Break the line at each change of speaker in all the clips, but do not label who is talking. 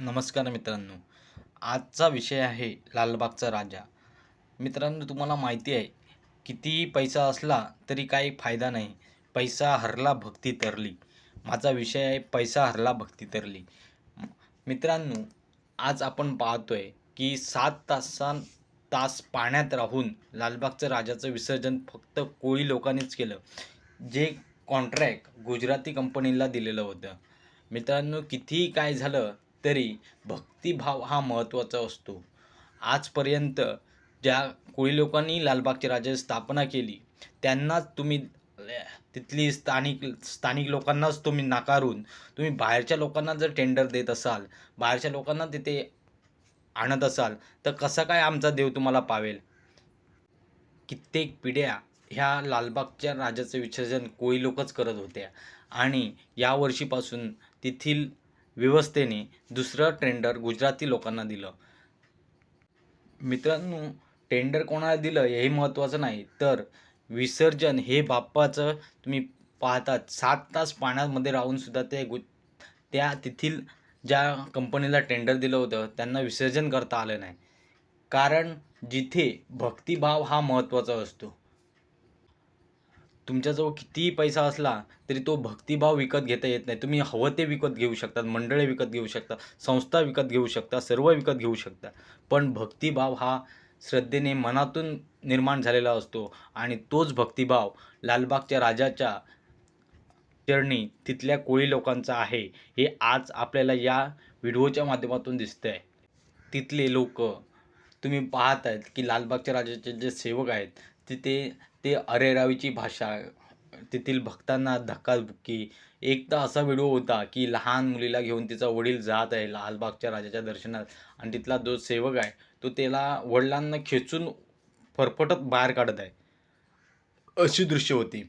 नमस्कार मित्रांनो. आजचा विषय आहे लालबागचा राजा. मित्रांनो तुम्हाला माहिती आहे कितीही पैसा असला तरी काही फायदा नाही. पैसा हरला भक्ती तरली. माझा विषय आहे पैसा हरला भक्ती तरली. मित्रांनो आज आपण पाहतोय की सात तासान तास पाण्यात राहून लालबागचं राजाचं विसर्जन फक्त कोळी लोकांनीच केलं. जे कॉन्ट्रॅक्ट गुजराती कंपनीला दिलेलं होतं. मित्रांनो कितीही काय झालं तरी भक्तिभाव हा महत्त्वाचा असतो. आजपर्यंत ज्या कोळी लोकांनी लालबागच्या राजाची स्थापना केली त्यांनाच तुम्ही तिथली स्थानिक स्थानिक लोकांनाच तुम्ही नाकारून तुम्ही बाहेरच्या लोकांना जर टेंडर देत असाल बाहेरच्या लोकांना तिथे आणत असाल तर कसं काय आमचा देव तुम्हाला पावेल? कित्येक पिढ्या ह्या लालबागच्या राजाचं विसर्जन कोळी लोकच करत होत्या. आणि या वर्षीपासून तेथील व्यवस्थेने दुसरं टेंडर गुजराती लोकांना दिलं. मित्रांनो टेंडर कोणाला दिलं हेही महत्त्वाचं नाही. तर विसर्जन हे बाप्पाचं तुम्ही पाहतात सात तास पाण्यामध्ये राहूनसुद्धा ते गु त्या तेथील ज्या कंपनीला टेंडर दिलं होतं त्यांना विसर्जन करता आलं नाही. कारण जिथे भक्तिभाव हा महत्त्वाचा असतो. तुमच्याजवळ कितीही पैसा असला तरी तो भक्तिभाव विकत घेता येत नाही. तुम्ही हवं ते विकत घेऊ शकता मंडळे विकत घेऊ शकता संस्था विकत घेऊ शकता सर्व विकत घेऊ शकता. पण भक्तिभाव हा श्रद्धेने मनातून निर्माण झालेला असतो आणि तोच भक्तिभाव लालबागच्या राजाच्या चरणी तिथल्या कोळी लोकांचा आहे हे आज आपल्याला या व्हिडिओच्या माध्यमातून दिसतं आहे तिथले लोक तुम्ही पाहत आहेत की लालबागच्या राजाचे जे सेवक आहेत तिथे ते अरेरावीची भाषा तेथील भक्तांना धक्काबुक्की. एकदा असा व्हिडिओ होता की लहान मुलीला घेऊन तिचा वडील जात आहे लालबागच्या राजाच्या दर्शनात आणि तिथला जो सेवक आहे तो त्याला वडिलांना खेचून फरफटत बाहेर काढत आहे. अशी दृश्य होती.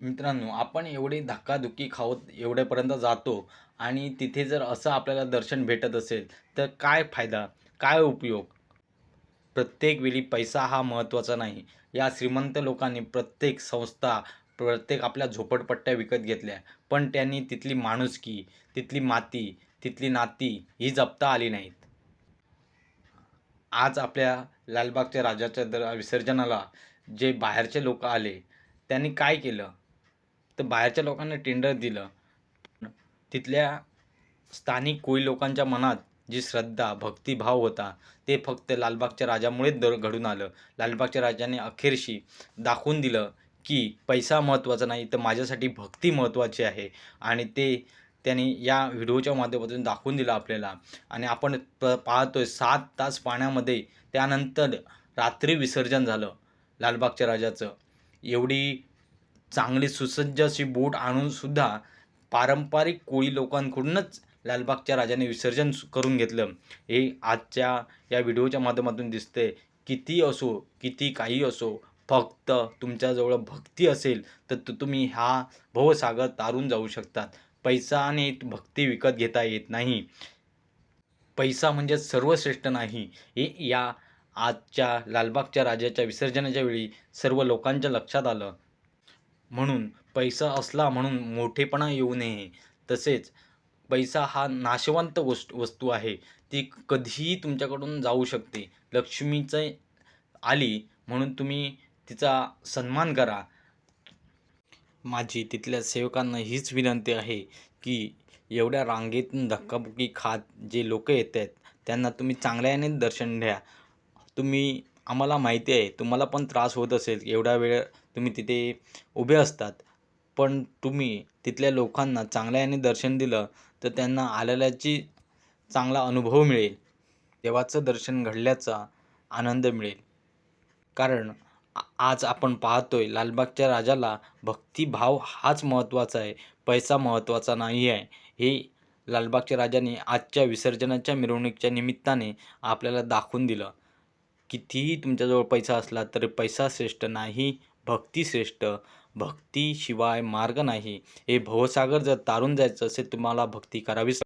मित्रांनो आपण एवढी धक्काधुक्की खावत एवढ्यापर्यंत जातो आणि तिथे जर असं आपल्याला दर्शन भेटत असेल तर काय फायदा? काय उपयोग? प्रत्येक वेळी पैसा हा महत्त्वाचा नाही. या श्रीमंत लोकांनी प्रत्येक संस्था प्रत्येक आपल्या झोपडपट्ट्या विकत घेतल्या. पण त्यांनी तिथली माणुसकी तिथली माती तिथली नाती ही जपता आली नाहीत. आज आपल्या लालबागच्या राजाच्या दर विसर्जनाला जे बाहेरचे लोक आले त्यांनी काय केलं? तर बाहेरच्या लोकांना टेंडर दिलं. तिथल्या स्थानिक कोळी लोकांच्या मनात जी श्रद्धा भक्तिभाव होता ते फक्त लालबागच्या राजामुळेच दर घडून आलं. लालबागच्या राजाने अखेरशी दाखवून दिलं की पैसा महत्त्वाचा नाही तर माझ्यासाठी भक्ती महत्त्वाची आहे. आणि ते त्यांनी या व्हिडिओच्या माध्यमातून दाखवून दिलं आपल्याला. आणि आपण प पाहतोय सात तास पाण्यामध्ये त्यानंतर रात्री विसर्जन झालं लालबागच्या राजाचं. एवढी चांगली सुसज्ज अशी बोट आणूनसुद्धा पारंपरिक कोळी लोकांकडूनच लालबागच्या राजाने विसर्जन करून घेतलं. हे आजच्या या व्हिडिओच्या माध्यमातून दिसते किती असो किती काही असो फक्त तुमच्याजवळ भक्ती असेल तर तु तुम्ही हा भवसागर तारून जाऊ शकतात. पैसा आणि भक्ती विकत घेता येत नाही. पैसा म्हणजे सर्वश्रेष्ठ नाही. हे या आजच्या लालबागच्या राजाच्या विसर्जनाच्या वेळी सर्व लोकांच्या लक्षात आलं. म्हणून पैसा असला म्हणून मोठेपणा येऊ नये. तसेच पैसा हा नाशवंत गोष्ट वस्तू आहे. ती कधीही तुमच्याकडून जाऊ शकते. लक्ष्मीचं आली म्हणून तुम्ही तिचा सन्मान करा. माझी तिथल्या सेवकांना हीच विनंती आहे की एवढ्या रांगेतून धक्काबुक्की खात जे लोक येत आहेत त्यांना तुम्ही चांगल्याने दर्शन द्या. तुम्ही आम्हाला माहिती आहे तुम्हाला पण त्रास होत असेल. एवढा वेळ तुम्ही तिथे उभे असतात. पण तुम्ही तिथल्या लोकांना चांगल्या याने दर्शन दिलं तर त्यांना आलेल्याची चांगला अनुभव मिळेल. देवाचं दर्शन घडल्याचा आनंद मिळेल. कारण आज आपण पाहतोय लालबागच्या राजाला भक्तिभाव हाच महत्त्वाचा आहे पैसा महत्त्वाचा नाही आहे. हे लालबागच्या राजाने आजच्या विसर्जनाच्या मिरवणुकीच्या निमित्ताने आपल्याला दाखवून दिलं. कितीही तुमच्याजवळ पैसा असला तरी पैसा श्रेष्ठ नाही भक्ती श्रेष्ठ. भक्तीशिवाय मार्ग नाही. हे भवसागर जर तारून जायचं असेल तुम्हाला भक्ती करावीच